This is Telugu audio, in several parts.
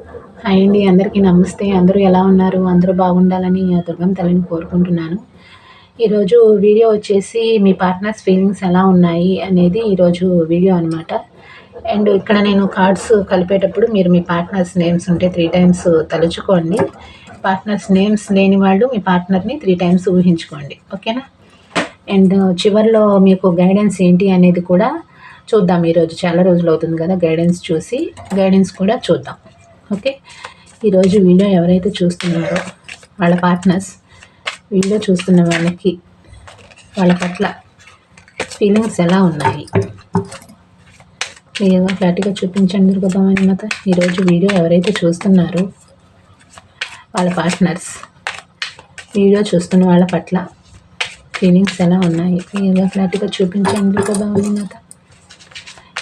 హాయ్ అండి అందరికీ నమస్తే. అందరూ ఎలా ఉన్నారు? అందరూ బాగుండాలని దుర్గం తల్లిని కోరుకుంటున్నాను. ఈరోజు వీడియో వచ్చేసి మీ పార్ట్నర్స్ ఫీలింగ్స్ ఎలా ఉన్నాయి అనేది ఈరోజు వీడియో అనమాట అండ్ ఇక్కడ నేను కార్డ్స్ కలిపేటప్పుడు మీరు మీ పార్ట్నర్స్ నేమ్స్ ఉంటే త్రీ టైమ్స్ తలుచుకోండి. పార్ట్నర్స్ నేమ్స్ లేని వాళ్ళు మీ పార్ట్నర్ని త్రీ టైమ్స్ ఊహించుకోండి. ఓకేనా? అండ్ చివరిలో మీకు గైడెన్స్ ఏంటి అనేది కూడా చూద్దాం. ఈరోజు చాలా రోజులు అవుతుంది కదా గైడెన్స్ చూసి గైడెన్స్ కూడా చూద్దాం. ఓకే? ఈరోజు వీడియో ఎవరైతే చూస్తున్నారో వాళ్ళ పార్ట్నర్స్ వీడియో చూస్తున్న వాళ్ళకి వాళ్ళ పట్ల ఫీలింగ్స్ ఎలా ఉన్నాయి? క్లియర్గా ఫ్లాట్గా చూపించండి దుర్గభవాని మాత. ఈరోజు వీడియో ఎవరైతే చూస్తున్నారో వాళ్ళ పార్ట్నర్స్ వీడియో చూస్తున్న వాళ్ళ పట్ల ఫీలింగ్స్ ఎలా ఉన్నాయి? క్లియర్గా ఫ్లాట్గా చూపించండి దుర్గభవాని మాత.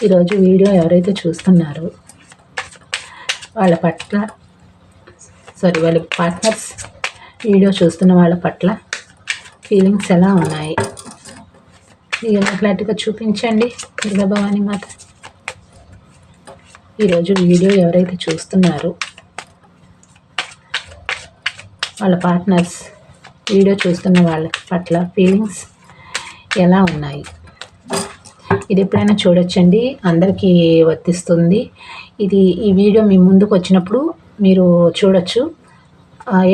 ఈరోజు వీడియో ఎవరైతే చూస్తున్నారో వాళ్ళ పట్ల సారీ వాళ్ళ పార్ట్నర్స్ వీడియో చూస్తున్న వాళ్ళ పట్ల ఫీలింగ్స్ ఎలా ఉన్నాయి? క్లియర్గా ఫ్లాట్గా చూపించండి దుర్గభవాని మాత. ఈరోజు వీడియో ఎవరైతే చూస్తున్నారో వాళ్ళ పార్ట్నర్స్ వీడియో చూస్తున్న వాళ్ళ పట్ల ఫీలింగ్స్ ఎలా ఉన్నాయి? ఇది ఎప్పుడైనా చూడొచ్చండి. అందరికీ వర్తిస్తుంది. ఇది ఈ వీడియో మీ ముందుకు వచ్చినప్పుడు మీరు చూడొచ్చు.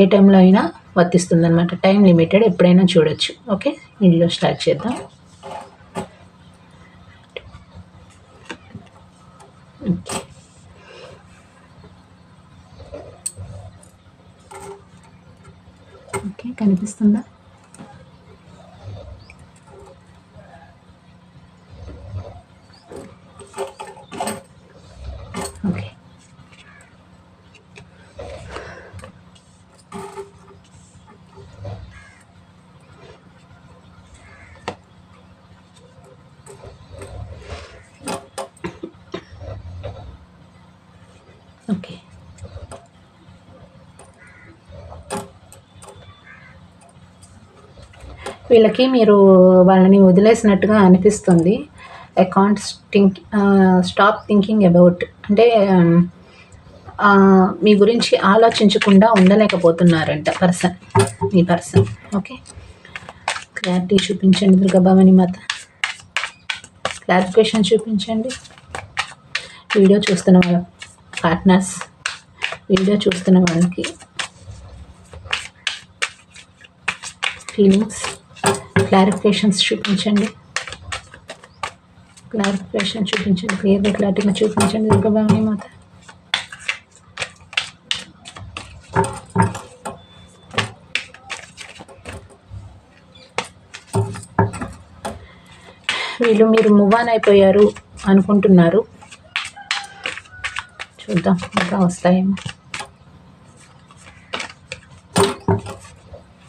ఏ టైంలో అయినా వర్తిస్తుంది అనమాట టైం లిమిటెడ్ ఎప్పుడైనా చూడొచ్చు. ఓకే? వీడియో స్టార్ట్ చేద్దాం. ఓకే కనిపిస్తుందా ఓకే ఓకే వీళ్ళకి మీరు వాళ్ళని వదిలేసినట్టుగా అనిపిస్తుంది. Account think stop thinking about అంటే um, మీ గురించి ఆలోచించకుండా ఉండలేకపోతున్నారంట పర్సన్ మీ పర్సన్. ఓకే క్లారిటీ చూపించండి దుర్గాభవాని మాత. క్లారిఫికేషన్ చూపించండి. వీడియో చూస్తున్న వాళ్ళ పార్ట్నర్స్ వీడియో చూస్తున్న వాళ్ళకి ఫీలింగ్స్ క్లారిఫికేషన్స్ చూపించండి. క్లారిఫికేషన్ చూపించండి క్లియర్గా క్లారిటీగా చూపించండి దుర్గభావని మాత. వీళ్ళు మీరు మూవ్ ఆన్ అయిపోయారు అనుకుంటున్నారు. చూద్దాం ఇంకా వస్తాయేమో.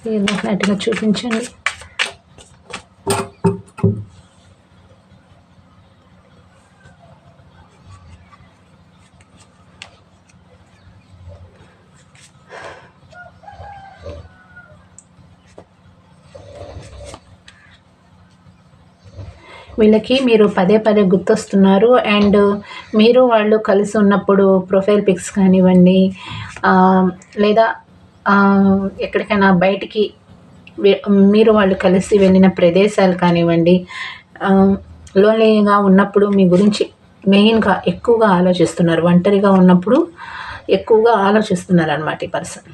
ఏదో ఫ్లాట్గా చూపించండి. వీళ్ళకి మీరు పదే పదే గుర్తొస్తున్నారు. అండ్ మీరు వాళ్ళు కలిసి ఉన్నప్పుడు ప్రొఫైల్ పిక్స్ కానివ్వండి లేదా ఎక్కడికైనా బయటికి మీరు వాళ్ళు కలిసి వెళ్ళిన ప్రదేశాలు కానివ్వండి లోన్లీగా ఉన్నప్పుడు మీ గురించి మెయిన్గా ఎక్కువగా ఆలోచిస్తున్నారు ఒంటరిగా ఉన్నప్పుడు ఎక్కువగా ఆలోచిస్తున్నారు అనమాట ఈ పర్సన్.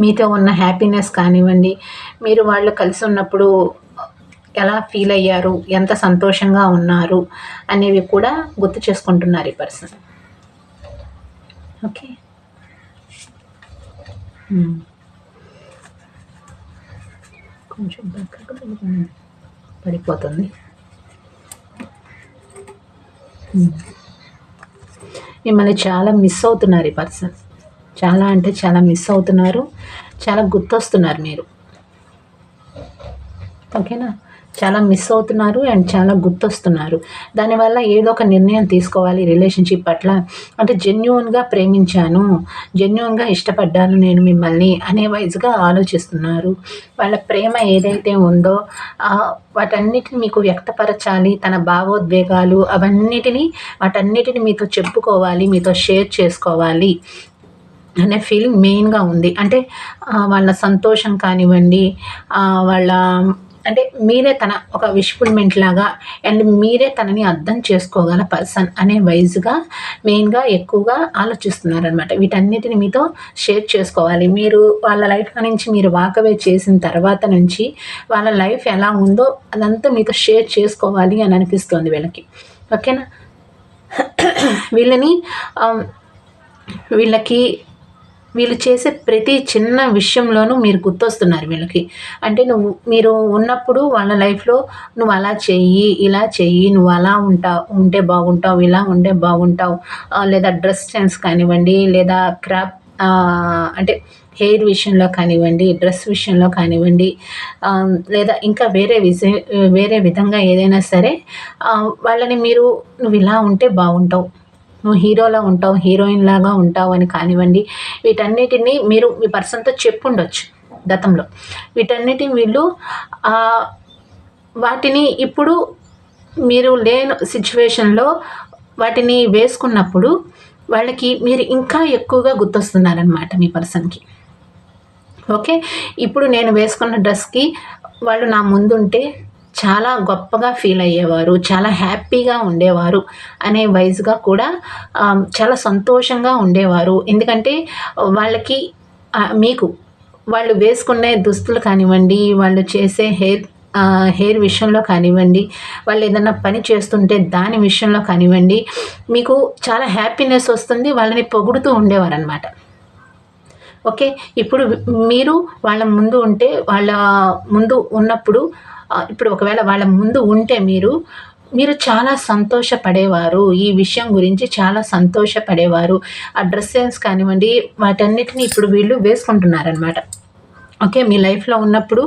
మీతో ఉన్న హ్యాపీనెస్ కానివ్వండి మీరు వాళ్ళు కలిసి ఉన్నప్పుడు ఎలా ఫీల్ అయ్యారు? ఎంత సంతోషంగా ఉన్నారు? అనేవి కూడా గుర్తు చేసుకుంటున్నారు ఈ పర్సన్. ఓకే. కొంచెం పడిపోతుంది. మిమ్మల్ని చాలా మిస్ అవుతున్నారు ఈ పర్సన్. చాలా అంటే చాలా మిస్ అవుతున్నారు. చాలా గుర్తొస్తున్నారు మీరు. ఓకేనా? చాలా మిస్ అవుతున్నారు అండ్ చాలా గుర్తొస్తున్నారు. దానివల్ల ఏదో ఒక నిర్ణయం తీసుకోవాలి రిలేషన్షిప్ పట్ల. అంటే జెన్యున్గా ప్రేమించాను జెన్యున్గా ఇష్టపడ్డాను నేను మిమ్మల్ని అనే వైజ్గా ఆలోచిస్తున్నారు. వాళ్ళ ప్రేమ ఏదైతే ఉందో వాటన్నిటిని మీకు వ్యక్తపరచాలి తన భావోద్వేగాలు అవన్నిటినీ వాటన్నిటిని మీతో చెప్పుకోవాలి మీతో షేర్ చేసుకోవాలి అనే ఫీలింగ్ మెయిన్గా ఉంది. అంటే వాళ్ళ సంతోషం కానివ్వండి వాళ్ళ అంటే మీరే తన ఒక విష్ఫుల్మెంట్ లాగా అండ్ మీరే తనని అర్థం చేసుకోగల పర్సన్ అనే వైజ్గా మెయిన్గా ఎక్కువగా ఆలోచిస్తున్నారనమాట వీటన్నిటిని మీతో షేర్ చేసుకోవాలి. మీరు వాళ్ళ లైఫ్ నుంచి మీరు వాకవే చేసిన తర్వాత నుంచి వాళ్ళ లైఫ్ ఎలా ఉందో అదంతా మీతో షేర్ చేసుకోవాలి అని అనిపిస్తుంది వీళ్ళకి. ఓకేనా? వీళ్ళని వీళ్ళకి వీళ్ళు చేసే ప్రతి చిన్న విషయంలోనూ మీరు గుర్తొస్తున్నారు వీళ్ళకి. అంటే నువ్వు మీరు ఉన్నప్పుడు వాళ్ళ లైఫ్లో నువ్వు అలా చెయ్యి ఇలా చెయ్యి నువ్వు అలా ఉంటావు ఉంటే బాగుంటావు ఇలా ఉంటే బాగుంటావు. లేదా డ్రెస్ సెన్స్ కానివ్వండి లేదా క్రాప్ అంటే హెయిర్ విషయంలో కానివ్వండి డ్రెస్ విషయంలో కానివ్వండి లేదా ఇంకా వేరే విజ వేరే విధంగా ఏదైనా సరే వాళ్ళని మీరు నువ్వు ఇలా ఉంటే బాగుంటావు. నువ్వు హీరోలా ఉంటావు హీరోయిన్ లాగా ఉంటావు అని కానివ్వండి వీటన్నిటిని మీరు మీ పర్సన్తో చెప్పుండొచ్చు గతంలో. వీటన్నిటిని వీళ్ళు వాటిని ఇప్పుడు మీరు లేని సిచ్యువేషన్లో వాటిని వేసుకున్నప్పుడు వాళ్ళకి మీరు ఇంకా ఎక్కువగా గుర్తొస్తున్నారనమాట మీ పర్సన్కి. ఓకే? ఇప్పుడు నేను వేసుకున్న డ్రెస్కి వాళ్ళు నా ముందుంటే చాలా గొప్పగా ఫీల్ అయ్యేవారు చాలా హ్యాపీగా ఉండేవారు అనే వైజ్గా కూడా చాలా సంతోషంగా ఉండేవారు. ఎందుకంటే వాళ్ళకి మీకు వాళ్ళు వేసుకునే దుస్తులు కానివ్వండి వాళ్ళు చేసే హెయిర్ హెయిర్ విషయంలో కానివ్వండి వాళ్ళు ఏదన్నా పని చేస్తుంటే దాని విషయంలో కానివ్వండి మీకు చాలా హ్యాపీనెస్ వస్తుంది వాళ్ళని పొగుడుతూ ఉండేవారు అనమాట ఓకే? ఇప్పుడు మీరు వాళ్ళ ముందు ఉంటే వాళ్ళ ముందు ఉన్నప్పుడు ఇప్పుడు ఒకవేళ వాళ్ళ ముందు ఉంటే మీరు మీరు చాలా సంతోషపడేవారు. ఈ విషయం గురించి చాలా సంతోషపడేవారు. ఆ డ్రెస్సెస్ కానివ్వండి వాటన్నిటిని ఇప్పుడు వీళ్ళు వేసుకుంటున్నారనమాట ఓకే మీ లైఫ్లో ఉన్నప్పుడు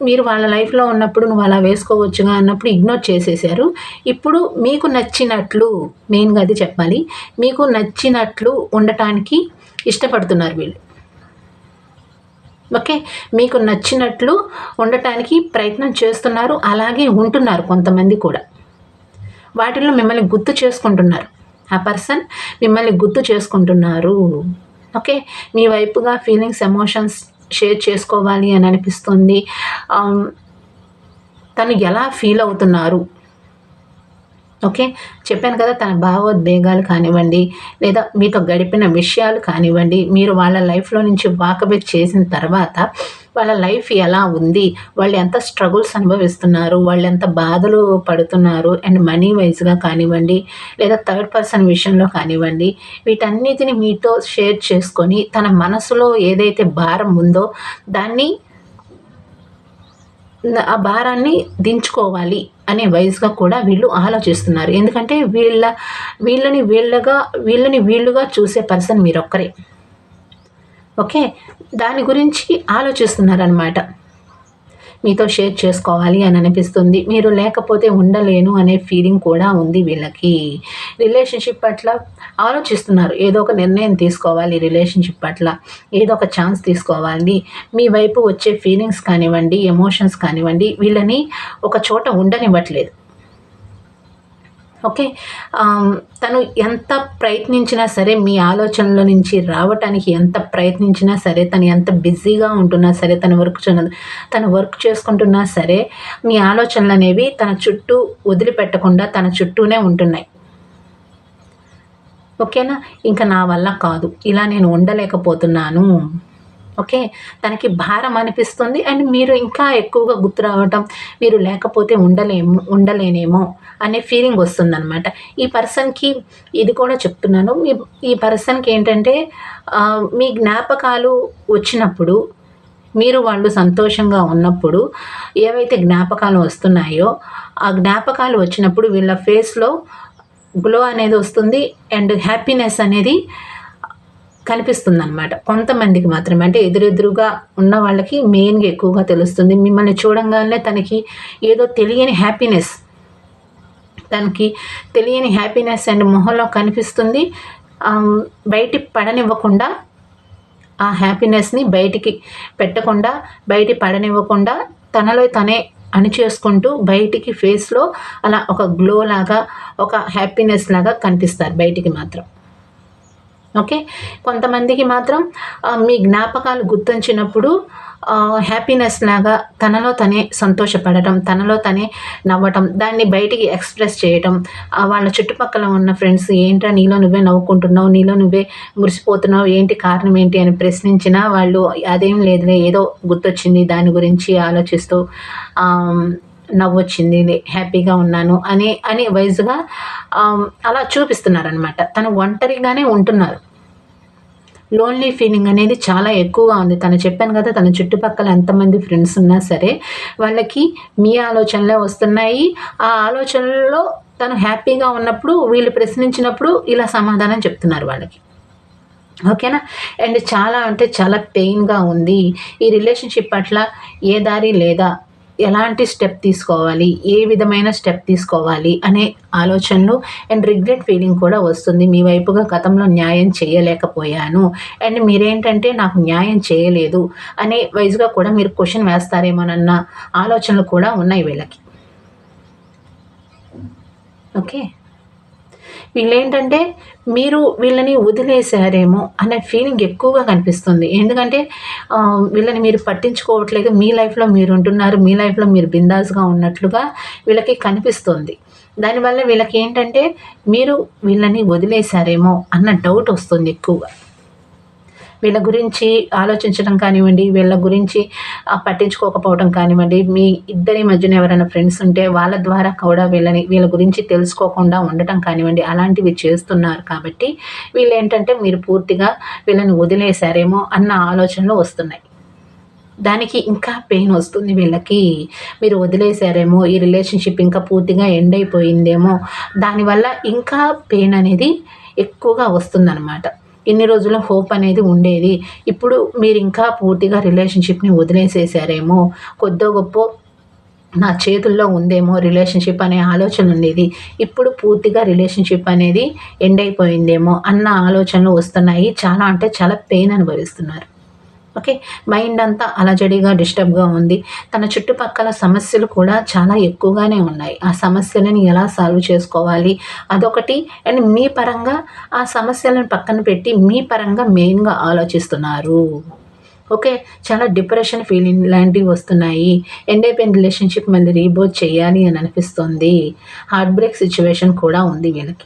మీరు వాళ్ళ లైఫ్లో ఉన్నప్పుడు నువ్వు అలా వేసుకోవచ్చుగా అన్నప్పుడు ఇగ్నోర్ చేసేసారు. ఇప్పుడు మీకు నచ్చినట్లు మెయిన్గా అది చెప్పాలి మీకు నచ్చినట్లు ఉండటానికి ఇష్టపడుతున్నారు వీళ్ళు. ఓకే? మీకు నచ్చినట్లు ఉండటానికి ప్రయత్నం చేస్తున్నారు అలాగే ఉంటున్నారు కొంతమంది కూడా. వాటిల్లో మిమ్మల్ని గుర్తు చేసుకుంటున్నారు. ఆ పర్సన్ మిమ్మల్ని గుర్తు చేసుకుంటున్నారు. ఓకే? మీ వైపుగా ఫీలింగ్స్ ఎమోషన్స్ షేర్ చేసుకోవాలి అని అనిపిస్తుంది. తను ఎలా ఫీల్ అవుతున్నారు? ఓకే? చెప్పాను కదా తన భావోద్వేగాలు కానివ్వండి లేదా మీతో గడిపిన విషయాలు కానివ్వండి మీరు వాళ్ళ లైఫ్లో నుంచి వాకబెట్ చేసిన తర్వాత వాళ్ళ లైఫ్ ఎలా ఉంది వాళ్ళు ఎంత స్ట్రగుల్స్ అనుభవిస్తున్నారు వాళ్ళు ఎంత బాధలు పడుతున్నారు అండ్ మనీ వైజ్గా కానివ్వండి లేదా థర్డ్ పర్సన్ విషయంలో కానివ్వండి వీటన్నిటిని మీతో షేర్ చేసుకొని తన మనసులో ఏదైతే భారం ఉందో దాన్ని ఆ భారాన్ని దించుకోవాలి. అనే వయసుగా కూడా వీళ్ళు ఆలోచిస్తున్నారు. ఎందుకంటే వీళ్ళ వీళ్ళని వీళ్ళగా వీళ్ళని వీళ్ళుగా చూసే పర్సన్ మీరొక్కరే. ఓకే? దాని గురించి ఆలోచిస్తున్నారనమాట మీతో షేర్ చేసుకోవాలి అని అనిపిస్తుంది. మీరు లేకపోతే ఉండలేను అనే ఫీలింగ్ కూడా ఉంది వీళ్ళకి. రిలేషన్షిప్ పట్ల ఆలోచిస్తున్నారు. ఏదో ఒక నిర్ణయం తీసుకోవాలి రిలేషన్షిప్ పట్ల. ఏదో ఒక ఛాన్స్ తీసుకోవాలి. మీ వైపు వచ్చే ఫీలింగ్స్ కానివ్వండి ఎమోషన్స్ కానివ్వండి వీళ్ళని ఒక చోట ఉండనివ్వట్లేదు. ఓకే? తను ఎంత ప్రయత్నించినా సరే మీ ఆలోచనల నుంచి రావటానికి ఎంత ప్రయత్నించినా సరే తను ఎంత బిజీగా ఉంటున్నా సరే తన వర్క్ తను వర్క్ చేసుకుంటున్నా సరే మీ ఆలోచనలు అనేవి తన చుట్టూ వదిలిపెట్టకుండా తన చుట్టూనే ఉంటున్నాయి. ఓకేనా? ఇంకా నా వల్ల కాదు. ఇలా నేను ఉండలేకపోతున్నాను. ఓకే? తనకి భారం అనిపిస్తుంది అండ్ మీరు ఇంకా ఎక్కువగా గుర్తు రావటం మీరు లేకపోతే ఉండలేము ఉండలేనేమో అనే ఫీలింగ్ వస్తుందన్నమాట. ఈ పర్సన్కి ఇది కూడా చెప్తున్నాను. ఈ పర్సన్కి ఏంటంటే మీ జ్ఞాపకాలు వచ్చినప్పుడు మీరు వాళ్ళు సంతోషంగా ఉన్నప్పుడు ఏవైతే జ్ఞాపకాలు వస్తున్నాయో ఆ జ్ఞాపకాలు వచ్చినప్పుడు వీళ్ళ ఫేస్లో గ్లో అనేది వస్తుంది అండ్ హ్యాపీనెస్ అనేది కనిపిస్తుంది అనమాట కొంతమందికి మాత్రమే. అంటే ఎదురెదురుగా ఉన్న వాళ్ళకి మెయిన్గా ఎక్కువగా తెలుస్తుంది. మిమ్మల్ని చూడంగానే తనకి ఏదో తెలియని హ్యాపీనెస్ తనకి తెలియని హ్యాపీనెస్ అండ్ మొహంలో కనిపిస్తుంది. బయటి పడనివ్వకుండా ఆ హ్యాపీనెస్ని బయటికి పెట్టకుండా బయటి పడనివ్వకుండా తనలో తనే అణిచేసుకుంటూ బయటికి ఫేస్లో అలా ఒక గ్లో లాగా ఒక హ్యాపీనెస్ లాగా కనిపిస్తారు బయటికి మాత్రం. ఓకే? కొంతమందికి మాత్రం మీ జ్ఞాపకాలు గుర్తించినప్పుడు హ్యాపీనెస్ లాగా తనలో తనే సంతోషపడటం తనలో తనే నవ్వటం దాన్ని బయటికి ఎక్స్ప్రెస్ చేయటం వాళ్ళ చుట్టుపక్కల ఉన్న ఫ్రెండ్స్ ఏంటో నీలో నువ్వే నవ్వుకుంటున్నావు నీలో నువ్వే మురిసిపోతున్నావు ఏంటి కారణం ఏంటి అని ప్రశ్నించినా వాళ్ళు అదేం లేదులే ఏదో గుర్తొచ్చింది దాని గురించి ఆలోచిస్తూ నవ్వొచ్చింది హ్యాపీగా ఉన్నాను అని అని వైజ్గా అలా చూపిస్తున్నారనమాట తను ఒంటరిగానే ఉంటున్నారు. లోన్లీ ఫీలింగ్ అనేది చాలా ఎక్కువగా ఉంది. తను చెప్పాను కదా తన చుట్టుపక్కల ఎంతమంది ఫ్రెండ్స్ ఉన్నా సరే వాళ్ళకి మీ ఆలోచనలే వస్తున్నాయి. ఆ ఆలోచనల్లో తను హ్యాపీగా ఉన్నప్పుడు వీళ్ళు ప్రశ్నించినప్పుడు ఇలా సమాధానం చెప్తున్నారు వాళ్ళకి. ఓకేనా? అండ్ చాలా అంటే చాలా పెయిన్గా ఉంది. ఈ రిలేషన్షిప్ పట్ల ఏ దారి లేదా? ఎలాంటి స్టెప్ తీసుకోవాలి? ఏ విధమైన స్టెప్ తీసుకోవాలి? అనే ఆలోచనలు అండ్ రిగ్రెట్ ఫీలింగ్ కూడా వస్తుంది. మీ వైపుగా గతంలో న్యాయం చేయలేకపోయాను. అండ్ మీరేంటంటే నాకు న్యాయం చేయలేదు అనే వైజ్గా కూడా మీరు క్వశ్చన్ వేస్తారేమోనన్న ఆలోచనలు కూడా ఉన్నాయి వీళ్ళకి. ఓకే? వీళ్ళేంటంటే మీరు వీళ్ళని వదిలేశారేమో అనే ఫీలింగ్ ఎక్కువగా కనిపిస్తుంది. ఎందుకంటే వీళ్ళని మీరు పట్టించుకోవట్లేదు. మీ లైఫ్లో మీరు ఉంటున్నారు. మీ లైఫ్లో మీరు బిందాస్గా ఉన్నట్లుగా వీళ్ళకి కనిపిస్తుంది. దానివల్ల వీళ్ళకి ఏంటంటే మీరు వీళ్ళని వదిలేశారేమో అన్న డౌట్ వస్తుంది ఎక్కువగా. వీళ్ళ గురించి ఆలోచించడం కానివ్వండి వీళ్ళ గురించి పట్టించుకోకపోవడం కానివ్వండి మీ ఇద్దరి మధ్యన ఎవరైనా ఫ్రెండ్స్ ఉంటే వాళ్ళ ద్వారా కూడా వీళ్ళని వీళ్ళ గురించి తెలుసుకోకుండా ఉండటం కానివ్వండి అలాంటివి చేస్తున్నారు కాబట్టి వీళ్ళు ఏంటంటే మీరు పూర్తిగా వీళ్ళని వదిలేశారేమో అన్న ఆలోచనలు వస్తున్నాయి. దానికి ఇంకా పెయిన్ వస్తుంది వీళ్ళకి. మీరు వదిలేశారేమో ఈ రిలేషన్షిప్ ఇంకా పూర్తిగా ఎండ్ అయిపోయిందేమో దానివల్ల ఇంకా పెయిన్ అనేది ఎక్కువగా వస్తుందన్నమాట. ఇన్ని రోజులు హోప్ అనేది ఉండేది. ఇప్పుడు మీరు ఇంకా పూర్తిగా రిలేషన్షిప్ని వదిలేసేసారేమో కొద్దో గొప్ప నా చేతుల్లో ఉందేమో రిలేషన్షిప్ అనే ఆలోచన ఉండేది. ఇప్పుడు పూర్తిగా రిలేషన్షిప్ అనేది ఎండ్ అయిపోయిందేమో అన్న ఆలోచనలు వస్తున్నాయి. చాలా అంటే చాలా పెయిన్ అనుభవిస్తున్నారు. ఓకే? మైండ్ అంతా అలజడిగా డిస్టర్బ్గా ఉంది. తన చుట్టుపక్కల సమస్యలు కూడా చాలా ఎక్కువగానే ఉన్నాయి. ఆ సమస్యలను ఎలా సాల్వ్ చేసుకోవాలి? అదొకటి. అండ్ మీ పరంగా ఆ సమస్యలను పక్కన పెట్టి మీ పరంగా మెయిన్గా ఆలోచిస్తున్నారు. ఓకే? చాలా డిప్రెషన్ ఫీలింగ్ లాంటివి వస్తున్నాయి. ఎండ్ అయిపోయిన రిలేషన్షిప్ మళ్ళీ రీబోత్ చేయాలి అని అనిపిస్తుంది. హార్ట్ బ్రేక్ సిచ్యువేషన్ కూడా ఉంది వీళ్ళకి.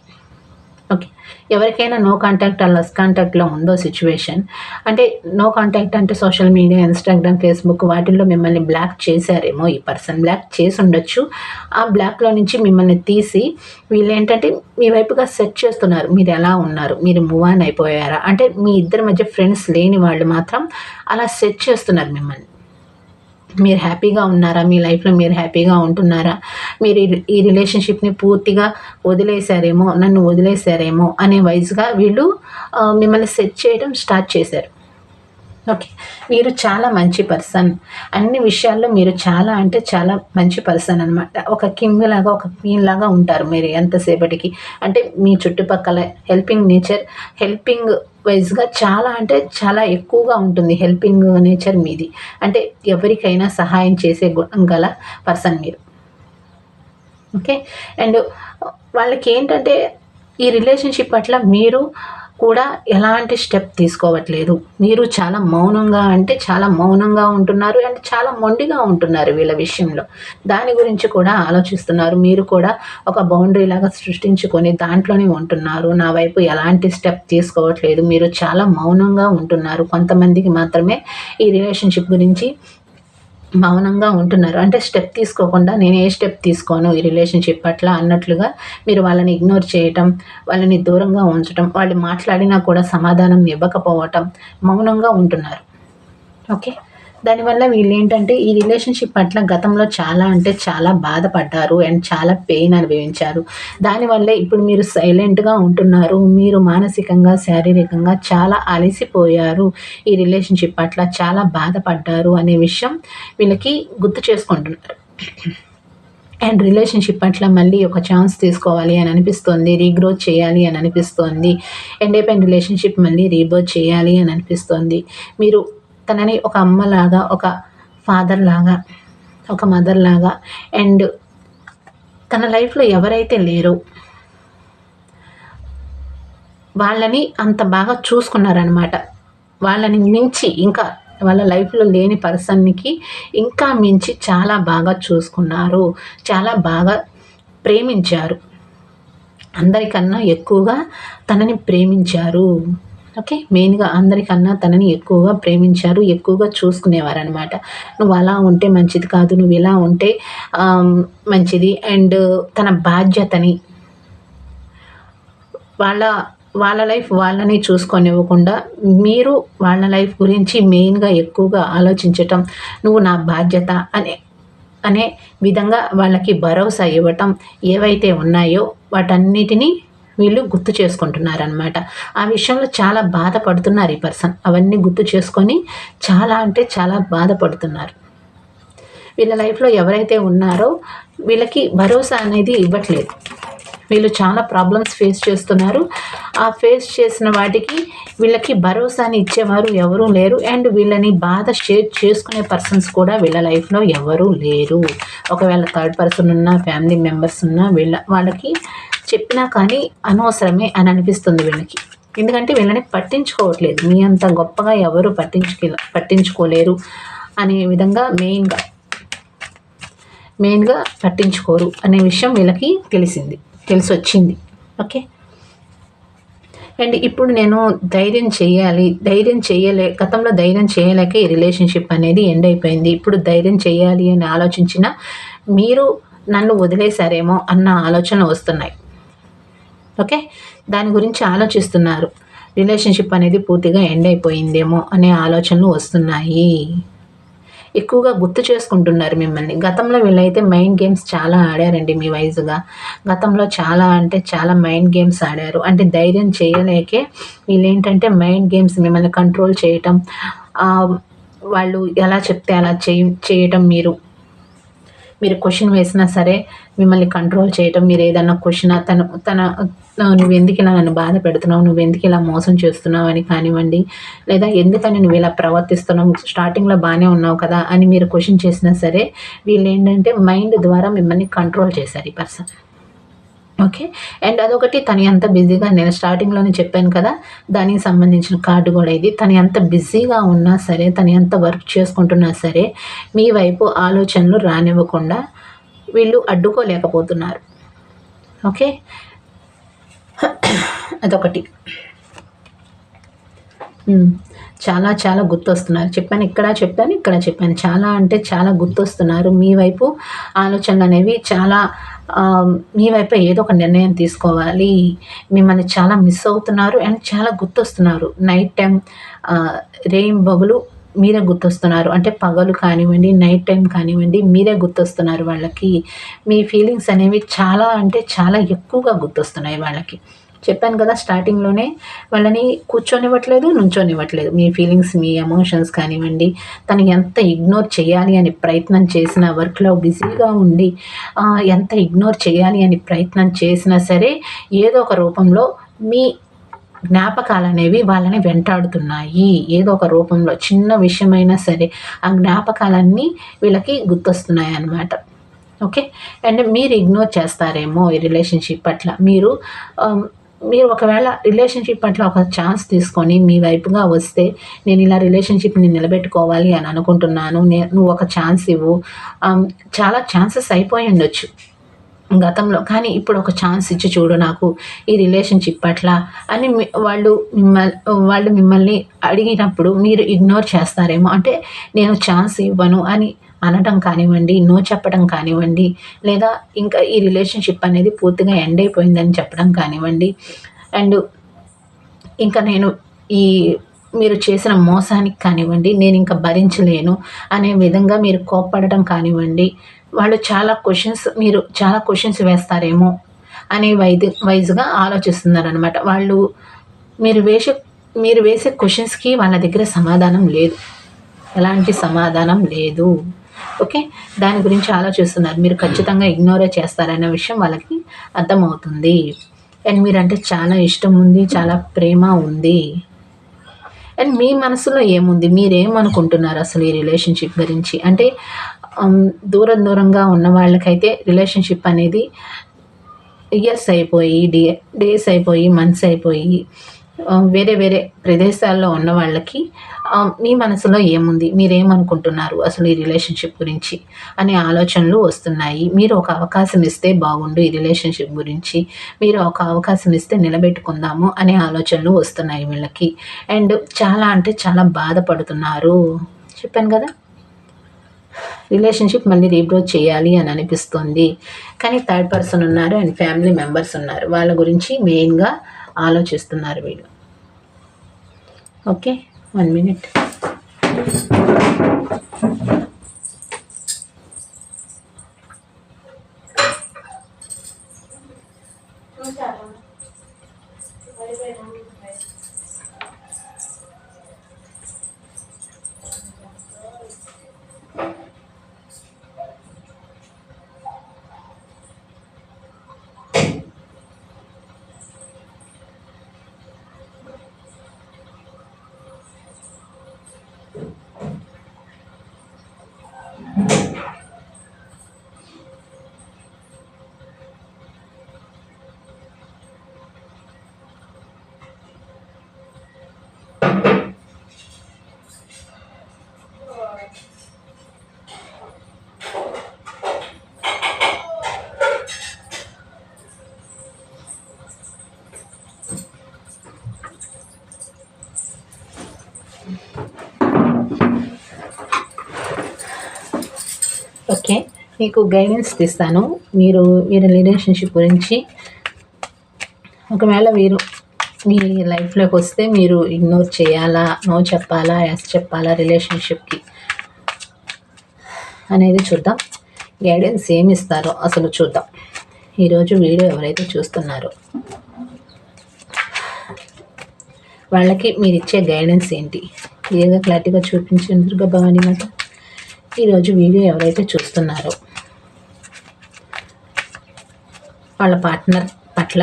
ఓకే? ఎవరికైనా నో కాంటాక్ట్ ఆ లెస్ కాంటాక్ట్లో ఉందో సిచ్యువేషన్ అంటే నో కాంటాక్ట్ అంటే సోషల్ మీడియా ఇన్స్టాగ్రామ్ ఫేస్బుక్ వాటిల్లో మిమ్మల్ని బ్లాక్ చేశారేమో ఈ పర్సన్ బ్లాక్ చేసి ఉండొచ్చు. ఆ బ్లాక్లో నుంచి మిమ్మల్ని తీసి వీళ్ళు ఏంటంటే మీ వైపుగా సెట్ చేస్తున్నారు. మీరు ఎలా ఉన్నారు? మీరు మూవ్ ఆన్ అయిపోయారా? అంటే మీ ఇద్దరి మధ్య ఫ్రెండ్స్ లేని వాళ్ళు మాత్రం అలా సెట్ చేస్తున్నారు మిమ్మల్ని. మీరు హ్యాపీగా ఉన్నారా? మీ లైఫ్లో మీరు హ్యాపీగా ఉంటున్నారా? మీరు ఈ రిలేషన్షిప్ని పూర్తిగా వదిలేశారేమో నన్ను వదిలేశారేమో అనే వైజ్గా వీళ్ళు మిమ్మల్ని సెట్ చేయడం స్టార్ట్ చేశారు. ఓకే. మీరు చాలా మంచి పర్సన్. అన్ని విషయాల్లో మీరు చాలా అంటే చాలా మంచి పర్సన్ అనమాట ఒక కింగ్ లాగా ఒక క్వీన్ లాగా ఉంటారు మీరు ఎంతసేపటికి. అంటే మీ చుట్టుపక్కల హెల్పింగ్ నేచర్ హెల్పింగ్ వైజ్గా చాలా అంటే చాలా ఎక్కువగా ఉంటుంది హెల్పింగ్ నేచర్ మీది. అంటే ఎవరికైనా సహాయం చేసే గుణం గల పర్సన్ మీరు. ఓకే? అండ్ వాళ్ళకి ఏంటంటే ఈ రిలేషన్షిప్ పట్ల మీరు కూడా ఎలాంటి స్టెప్ తీసుకోవట్లేదు. మీరు చాలా మౌనంగా అంటే చాలా మౌనంగా ఉంటున్నారు అండ్ చాలా మొండిగా ఉంటున్నారు వీళ్ళ విషయంలో. దాని గురించి కూడా ఆలోచిస్తున్నారు. మీరు కూడా ఒక బౌండరీ లాగా సృష్టించుకొని దాంట్లోనే ఉంటున్నారు. నా వైపు ఎలాంటి స్టెప్ తీసుకోవట్లేదు. మీరు చాలా మౌనంగా ఉంటున్నారు. కొంతమందికి మాత్రమే ఈ రిలేషన్షిప్ గురించి మౌనంగా ఉంటున్నారు. అంటే స్టెప్ తీసుకోకుండా నేను ఏ స్టెప్ తీసుకోను ఈ రిలేషన్షిప్ పట్ల అన్నట్లుగా మీరు వాళ్ళని ఇగ్నోర్ చేయటం వాళ్ళని దూరంగా ఉంచటం వాళ్ళు మాట్లాడినా కూడా సమాధానం ఇవ్వకపోవటం మౌనంగా ఉంటున్నారు. ఓకే దానివల్ల వీళ్ళు ఏంటంటే ఈ రిలేషన్షిప్ పట్ల గతంలో చాలా అంటే చాలా బాధపడ్డారు అండ్ చాలా పెయిన్ అనుభవించారు. దానివల్లే ఇప్పుడు మీరు సైలెంట్గా ఉంటున్నారు మీరు మానసికంగా శారీరకంగా చాలా అలసిపోయారు ఈ రిలేషన్షిప్ పట్ల చాలా బాధపడ్డారు అనే విషయం వీళ్ళకి గుర్తు చేసుకుంటున్నారు. అండ్ రిలేషన్షిప్ పట్ల మళ్ళీ ఒక ఛాన్స్ తీసుకోవాలి అని అనిపిస్తుంది రీగ్రోత్ చేయాలి అని అనిపిస్తుంది ఎండ్ అయిపోయిన రిలేషన్షిప్ మళ్ళీ రీగ్రోత్ చేయాలి అని అనిపిస్తుంది. మీరు తనని ఒక అమ్మలాగా ఒక ఫాదర్ లాగా ఒక మదర్ లాగా. అండ్ తన లైఫ్లో ఎవరైతే లేరో వాళ్ళని అంత బాగా చూసుకున్నారనమాట వాళ్ళని మించి ఇంకా వాళ్ళ లైఫ్లో లేని పర్సన్కి ఇంకా మించి చాలా బాగా చూసుకున్నారు చాలా బాగా ప్రేమించారు. అందరికన్నా ఎక్కువగా తనని ప్రేమించారు. ఓకే? మెయిన్గా అందరికన్నా తనని ఎక్కువగా ప్రేమించారు ఎక్కువగా చూసుకునేవారు అనమాట నువ్వు అలా ఉంటే మంచిది కాదు నువ్వు ఇలా ఉంటే మంచిది. అండ్ తన బాధ్యతని వాళ్ళ వాళ్ళ లైఫ్ వాళ్ళని చూసుకొనివ్వకుండా మీరు వాళ్ళ లైఫ్ గురించి మెయిన్గా ఎక్కువగా ఆలోచించటం నువ్వు నా బాధ్యత అనే అనే విధంగా వాళ్ళకి భరోసా ఇవ్వటం ఏవైతే ఉన్నాయో వాటన్నిటినీ వీళ్ళు గుర్తు చేసుకుంటున్నారనమాట ఆ విషయంలో చాలా బాధపడుతున్నారు ఈ పర్సన్. అవన్నీ గుర్తు చేసుకొని చాలా అంటే చాలా బాధపడుతున్నారు. వీళ్ళ లైఫ్లో ఎవరైతే ఉన్నారో వీళ్ళకి భరోసా అనేది ఇవ్వట్లేదు. వీళ్ళు చాలా ప్రాబ్లమ్స్ ఫేస్ చేస్తున్నారు. ఆ ఫేస్ చేసిన వాటికి వీళ్ళకి భరోసాని ఇచ్చేవారు ఎవరూ లేరు. అండ్ వీళ్ళని బాధ షేర్ చేసుకునే పర్సన్స్ కూడా వీళ్ళ లైఫ్లో ఎవరూ లేరు. ఒకవేళ థర్డ్ పర్సన్ ఉన్నా ఫ్యామిలీ మెంబర్స్ ఉన్నా వీళ్ళ వాళ్ళకి చెప్పినా కానీ అనవసరమే అని అనిపిస్తుంది వీళ్ళకి. ఎందుకంటే వీళ్ళని పట్టించుకోవట్లేదు. మీ అంత గొప్పగా ఎవరు పట్టించుకో పట్టించుకోలేరు అనే విధంగా మెయిన్గా మెయిన్గా పట్టించుకోరు అనే విషయం వీళ్ళకి తెలిసింది. తెలిసి వచ్చింది ఓకే? అండ్ ఇప్పుడు నేను ధైర్యం చేయాలి ధైర్యం చేయలే గతంలో ధైర్యం చేయలేక ఈ రిలేషన్షిప్ అనేది ఎండ్ అయిపోయింది. ఇప్పుడు ధైర్యం చేయాలి అని ఆలోచించిన మీరు నన్ను వదిలేశారేమో అన్న ఆలోచనలు వస్తున్నాయి. ఓకే? దాని గురించి ఆలోచిస్తున్నారు. రిలేషన్షిప్ అనేది పూర్తిగా ఎండ్ అయిపోయిందేమో అనే ఆలోచనలు వస్తున్నాయి. ఎక్కువగా గుర్తు చేసుకుంటున్నారు మిమ్మల్ని. గతంలో వీళ్ళైతే మైండ్ గేమ్స్ చాలా ఆడారండి మీ వయసుగా. గతంలో చాలా అంటే చాలా మైండ్ గేమ్స్ ఆడారు. అంటే ధైర్యం చేయలేకే వీళ్ళేంటంటే మైండ్ గేమ్స్ మిమ్మల్ని కంట్రోల్ చేయటం వాళ్ళు ఎలా చెప్తే అలా చేయ చేయటం మీరు మీరు క్వశ్చన్ వేసినా సరే మిమ్మల్ని కంట్రోల్ చేయటం మీరు ఏదన్నా క్వశ్చన్ తను తన నువ్వు ఎందుకు ఇలా నన్ను బాధ పెడుతున్నావు నువ్వు ఎందుకు ఇలా మోసం చేస్తున్నావు అని కానివ్వండి లేదా ఎందుకని నువ్వు ఇలా ప్రవర్తిస్తున్నావు స్టార్టింగ్లో బాగానే ఉన్నావు కదా అని మీరు క్వశ్చన్ చేసినా సరే వీళ్ళు ఏంటంటే మైండ్ ద్వారా మిమ్మల్ని కంట్రోల్ చేశారు ఈ పర్సన్ ఓకే అండ్ అదొకటి తను ఎంత బిజీగా నేను స్టార్టింగ్లోనే చెప్పాను కదా దానికి సంబంధించిన కార్డు కూడా ఇది. తను ఎంత బిజీగా ఉన్నా సరే తను ఎంత వర్క్ చేసుకుంటున్నా సరే మీ వైపు ఆలోచనలు రానివ్వకుండా వీళ్ళు అడ్డుకోలేకపోతున్నారు. ఓకే అదొకటి. Hmm. చాలా చాలా గుర్తొస్తున్నారు. చెప్పాను ఇక్కడ చెప్పాను ఇక్కడ చెప్పాను. చాలా అంటే చాలా గుర్తొస్తున్నారు. మీ వైపు ఆలోచనలు అనేవి చాలా మీ వైపు ఏదో ఒక నిర్ణయం తీసుకోవాలి. మిమ్మల్ని చాలా మిస్ అవుతున్నారు అండ్ చాలా గుర్తొస్తున్నారు. నైట్ టైం రెయిన్ బబులు మీరే గుర్తొస్తున్నారు. అంటే పగలు కానివ్వండి నైట్ టైం కానివ్వండి మీరే గుర్తొస్తున్నారు వాళ్ళకి. మీ ఫీలింగ్స్ అనేవి చాలా అంటే చాలా ఎక్కువగా గుర్తొస్తున్నాయి వాళ్ళకి. చెప్పాను కదా స్టార్టింగ్లోనే వాళ్ళని కూర్చొనివ్వట్లేదు నుంచొనివ్వట్లేదు. మీ ఫీలింగ్స్ మీ ఎమోషన్స్ కానివ్వండి తను ఎంత ఇగ్నోర్ చేయాలి అని ప్రయత్నం చేసిన వర్క్లో బిజీగా ఉండి ఎంత ఇగ్నోర్ చేయాలి అని ప్రయత్నం చేసినా సరే ఏదో ఒక రూపంలో మీ జ్ఞాపకాలు అనేవి వాళ్ళని వెంటాడుతున్నాయి. ఏదో ఒక రూపంలో చిన్న విషయమైనా సరే ఆ జ్ఞాపకాలన్నీ వీళ్ళకి గుర్తొస్తున్నాయి అన్నమాట. ఓకే? అండ్ మీరు ఇగ్నోర్ చేస్తారేమో ఈ రిలేషన్షిప్ పట్ల. మీరు మీరు ఒకవేళ రిలేషన్షిప్ పట్ల ఒక ఛాన్స్ తీసుకొని మీ వైపుగా వస్తే నేను ఇలా రిలేషన్షిప్ని నిలబెట్టుకోవాలి అని అనుకుంటున్నాను నే నువ్వు ఒక ఛాన్స్ ఇవ్వు. చాలా ఛాన్సెస్ అయిపోయి ఉండొచ్చు గతంలో. కానీ ఇప్పుడు ఒక ఛాన్స్ ఇచ్చి చూడు నాకు ఈ రిలేషన్షిప్ పట్ల అని వాళ్ళు మిమ్మల్ని వాళ్ళు మిమ్మల్ని అడిగినప్పుడు మీరు ఇగ్నోర్ చేస్తారేమో. అంటే నేను ఛాన్స్ ఇవ్వను అని అనటం కానివ్వండి నో చెప్పడం కానివ్వండి లేదా ఇంకా ఈ రిలేషన్షిప్ అనేది పూర్తిగా ఎండ్ అయిపోయిందని చెప్పడం కానివ్వండి. అండ్ ఇంకా నేను ఈ మీరు చేసిన మోసానికి కానివ్వండి నేను ఇంకా భరించలేను అనే విధంగా మీరు కోప్పడటం కానివ్వండి వాళ్ళు చాలా క్వశ్చన్స్ మీరు చాలా క్వశ్చన్స్ వేస్తారేమో అనే వైద్య వైజ్గా ఆలోచిస్తున్నారనమాట వాళ్ళు మీరు వేసే మీరు వేసే క్వశ్చన్స్కి వాళ్ళ దగ్గర సమాధానం లేదు. ఎలాంటి సమాధానం లేదు. ఓకే? దాని గురించి ఆలోచిస్తున్నారు. మీరు ఖచ్చితంగా ఇగ్నోరే చేస్తారనే విషయం వాళ్ళకి అర్థమవుతుంది. అండ్ మీరంటే చాలా ఇష్టం ఉంది చాలా ప్రేమ ఉంది. అండ్ మీ మనసులో ఏముంది? మీరేమనుకుంటున్నారు అసలు ఈ రిలేషన్షిప్ గురించి? అంటే దూరం దూరంగా ఉన్న వాళ్ళకైతే రిలేషన్షిప్ అనేది ఇయర్స్ అయిపోయి డే డేస్ అయిపోయి మంత్స్ అయిపోయి వేరే వేరే ప్రదేశాల్లో ఉన్న వాళ్ళకి మీ మనసులో ఏముంది? మీరేమనుకుంటున్నారు అసలు ఈ రిలేషన్షిప్ గురించి? అనే ఆలోచనలు వస్తున్నాయి. మీరు ఒక అవకాశం ఇస్తే బాగుండు ఈ రిలేషన్షిప్ గురించి. మీరు ఒక అవకాశం ఇస్తే నిలబెట్టుకుందాము అనే ఆలోచనలు వస్తున్నాయి వీళ్ళకి. అండ్ చాలా అంటే చాలా బాధపడుతున్నారు. చెప్పాను కదా? రిలేషన్షిప్ మళ్ళీ రీబ్రోచ్ చేయాలి అని అనిపిస్తుంది. కానీ థర్డ్ పర్సన్ ఉన్నారు అండ్ ఫ్యామిలీ మెంబర్స్ ఉన్నారు. వాళ్ళ గురించి మెయిన్గా ఆలోచిస్తున్నారు వీళ్ళు. ఓకే? వన్ మినిట్ ఓకే మీకు గైడెన్స్ ఇస్తాను మీరు మీరు రిలేషన్షిప్ గురించి ఒకవేళ వీరు మీ లైఫ్లోకి వస్తే మీరు ఇగ్నోర్ చేయాలా నో చెప్పాలా ఎస్ చెప్పాలా రిలేషన్షిప్కి అనేది చూద్దాం. గైడెన్స్ ఏమి ఇస్తారో అసలు చూద్దాం. ఈరోజు వీడియో ఎవరైతే చూస్తున్నారో వాళ్ళకి మీరు ఇచ్చే గైడెన్స్ ఏంటి? క్లియర్గా క్లారిటీగా చూపించిన దుర్గభవాని మాట ఈరోజు వీడియో ఎవరైతే చూస్తున్నారో వాళ్ళ పార్ట్నర్ పట్ల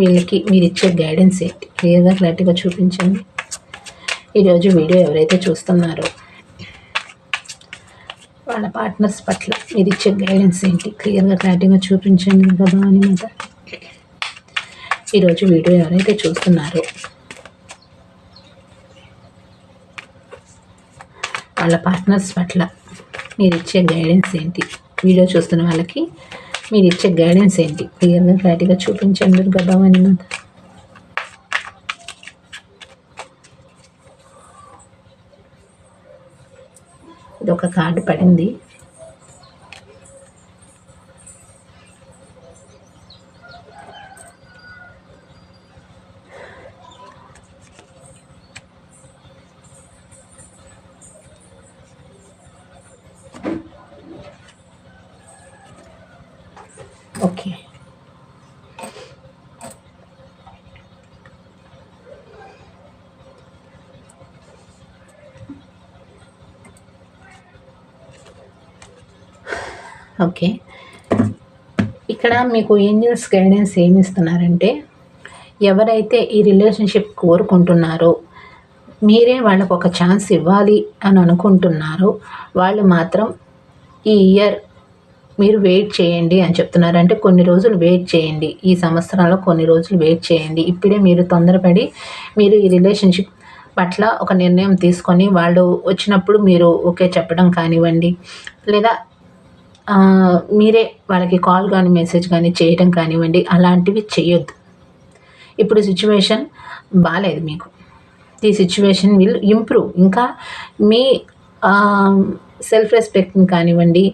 వీళ్ళకి మీరు ఇచ్చే గైడెన్స్ ఏంటి క్లియర్గా క్లారిటీగా చూపించండి. ఈరోజు వీడియో ఎవరైతే చూస్తున్నారో వాళ్ళ పార్ట్నర్స్ పట్ల మీరు ఇచ్చే గైడెన్స్ ఏంటి? క్లియర్గా క్లారిటీగా చూపించండి. కదా అని మాట ఈరోజు వీడియో ఎవరైతే చూస్తున్నారో వాళ్ళ పార్ట్నర్స్ పట్ల మీరు ఇచ్చే గైడెన్స్ ఏంటి? వీడియో చూస్తున్న వాళ్ళకి మీరు ఇచ్చే గైడెన్స్ ఏంటి? క్లియర్గా క్లారిటీగా చూపించండి గబావని మాత. ఇది ఒక కార్డు పడింది ఓకే ఓకే. ఇక్కడ మీకు ఏంజల్స్ గైడెన్స్ ఏమి ఇస్తున్నారంటే ఎవరైతే ఈ రిలేషన్షిప్ కోరుకుంటున్నారో మీరే వాళ్ళకు ఒక ఛాన్స్ ఇవ్వాలి అని అనుకుంటున్నారో వాళ్ళు మాత్రం ఈ ఇయర్ మీరు వెయిట్ చేయండి అని చెప్తున్నారు. అంటే కొన్ని రోజులు వెయిట్ చేయండి. ఈ సంవత్సరంలో కొన్ని రోజులు వెయిట్ చేయండి. ఇప్పుడే మీరు తొందరపడి మీరు ఈ రిలేషన్షిప్ పట్ల ఒక నిర్ణయం తీసుకొని వాళ్ళు వచ్చినప్పుడు మీరు ఓకే చెప్పడం కానివ్వండి. లేదా మీరే వాళ్ళకి కాల్ కానీ మెసేజ్ కానీ చేయడం కానివ్వండి అలాంటివి చేయొద్దు. ఇప్పుడు సిచ్యువేషన్ బాగాలేదు మీకు. ఈ సిచ్యువేషన్ విల్ ఇంప్రూవ్ ఇంకా మీ సెల్ఫ్ రెస్పెక్ట్ని కానివ్వండి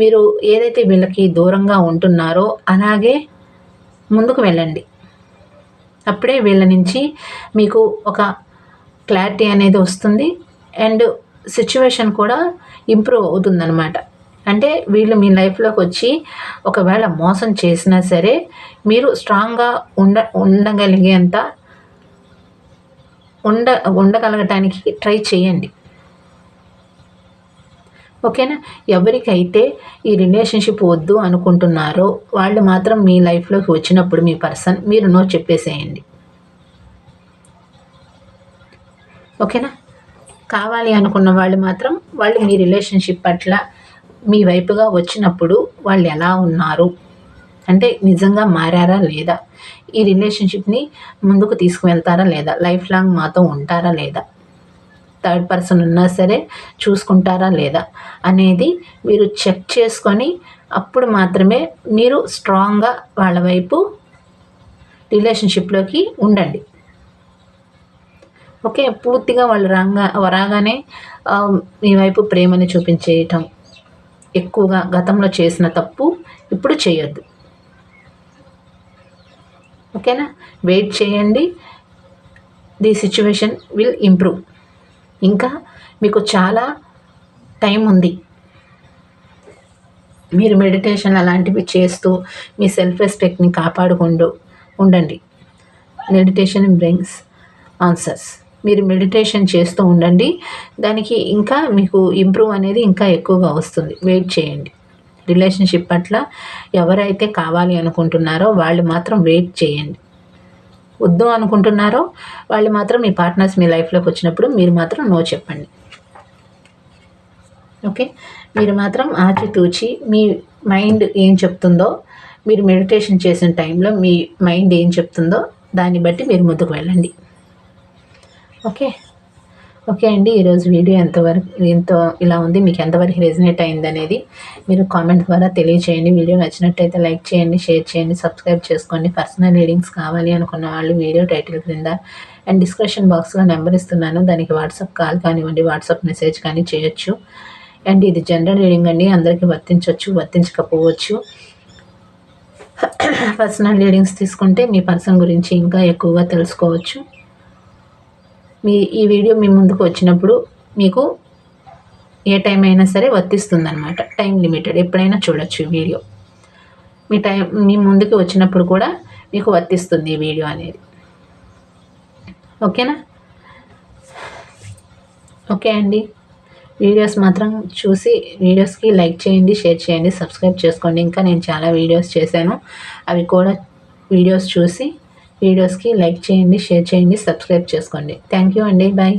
మీరు ఏదైతే వీళ్ళకి దూరంగా ఉంటున్నారో అలాగే ముందుకు వెళ్ళండి. అప్పుడే వీళ్ళ నుంచి మీకు ఒక క్లారిటీ అనేది వస్తుంది. అండ్ సిచ్యువేషన్ కూడా ఇంప్రూవ్ అవుతుందన్నమాట. అంటే వీళ్ళు మీ లైఫ్లోకి వచ్చి ఒకవేళ మోసం చేసినా సరే మీరు స్ట్రాంగ్గా ఉండ ఉండగలిగేంత ఉండ ఉండగలగటానికి ట్రై చేయండి. ఓకేనా ఎవరికైతే ఈ రిలేషన్షిప్ వద్దు అనుకుంటున్నారో వాళ్ళు మాత్రం మీ లైఫ్లోకి వచ్చినప్పుడు మీ పర్సన్ మీరు నో చెప్పేసేయండి. ఓకేనా కావాలి అనుకున్న వాళ్ళు మాత్రం వాళ్ళు మీ రిలేషన్షిప్ పట్ల మీ వైపుగా వచ్చినప్పుడు వాళ్ళు ఎలా ఉన్నారు? అంటే నిజంగా మారారా లేదా? ఈ రిలేషన్షిప్ని ముందుకు తీసుకువెళ్తారా లేదా? లైఫ్ లాంగ్ మాతో ఉంటారా లేదా? థర్డ్ పర్సన్ ఉన్నా సరే చూసుకుంటారా లేదా? అనేది మీరు చెక్ చేసుకొని అప్పుడు మాత్రమే మీరు స్ట్రాంగ్గా వాళ్ళ వైపు రిలేషన్షిప్లోకి ఉండండి. ఓకే పూర్తిగా వాళ్ళు రాగా రాగానే మీ వైపు ప్రేమని చూపించేయటం ఎక్కువగా గతంలో చేసిన తప్పు ఇప్పుడు చేయొద్దు. ఓకేనా? వెయిట్ చేయండి. The situation will improve. ఇంకా మీకు చాలా టైం ఉంది. మీరు మెడిటేషన్ అలాంటివి చేస్తూ మీ సెల్ఫ్ రెస్పెక్ట్ని కాపాడుకుంటూ ఉండండి. Meditation brings answers. మీరు మెడిటేషన్ చేస్తూ ఉండండి. దానికి ఇంకా మీకు ఇంప్రూవ్ అనేది ఇంకా ఎక్కువగా వస్తుంది. వెయిట్ చేయండి. రిలేషన్షిప్ పట్ల ఎవరైతే కావాలి అనుకుంటున్నారో వాళ్ళు మాత్రం వెయిట్ చేయండి. వద్దు అనుకుంటున్నారో వాళ్ళు మాత్రం మీ పార్ట్నర్స్ మీ లైఫ్లోకి వచ్చినప్పుడు మీరు మాత్రం నో చెప్పండి. ఓకే? మీరు మాత్రం ఆచితూచి మీ మైండ్ ఏం చెప్తుందో మీరు మెడిటేషన్ చేసిన టైంలో మీ మైండ్ ఏం చెప్తుందో దాన్ని బట్టి మీరు ముందుకు వెళ్ళండి. ఓకే. ఓకే అండి ఈరోజు వీడియో ఎంతవరకు ఎంతో ఇలా ఉంది మీకు ఎంతవరకు రెజినేట్ అయింది అనేది మీరు కామెంట్ ద్వారా తెలియచేయండి. వీడియో నచ్చినట్టయితే లైక్ చేయండి షేర్ చేయండి సబ్స్క్రైబ్ చేసుకోండి. పర్సనల్ రీడింగ్స్ కావాలి అనుకున్న వాళ్ళు వీడియో టైటిల్ క్రింద అండ్ డిస్క్రిప్షన్ బాక్స్లో నెంబర్ ఇస్తున్నాను. దానికి వాట్సాప్ కాల్ కానివ్వండి వాట్సాప్ మెసేజ్ కానీ చేయొచ్చు. అండ్ ఇది జనరల్ రీడింగ్ అండి అందరికీ వర్తించవచ్చు వర్తించకపోవచ్చు. పర్సనల్ రీడింగ్స్ తీసుకుంటే మీ పర్సన్ గురించి ఇంకా ఎక్కువగా తెలుసుకోవచ్చు. మీ ఈ వీడియో మీ ముందుకు వచ్చినప్పుడు మీకు ఏ టైం అయినా సరే వర్తిస్తుంది అనమాట టైం లిమిటెడ్ ఎప్పుడైనా చూడొచ్చు ఈ వీడియో. మీ టైం మీ ముందుకు వచ్చినప్పుడు కూడా మీకు వర్తిస్తుంది ఈ వీడియో అనేది. ఓకేనా? ఓకే అండి. వీడియోస్ మాత్రం చూసి వీడియోస్కి లైక్ చేయండి షేర్ చేయండి సబ్స్క్రైబ్ చేసుకోండి. ఇంకా నేను చాలా వీడియోస్ చేశాను. అవి కూడా వీడియోస్ చూసి వీడియోస్కి లైక్ చేయండి షేర్ చేయండి సబ్స్క్రైబ్ చేసుకోండి. థ్యాంక్ యూ అండి బాయ్.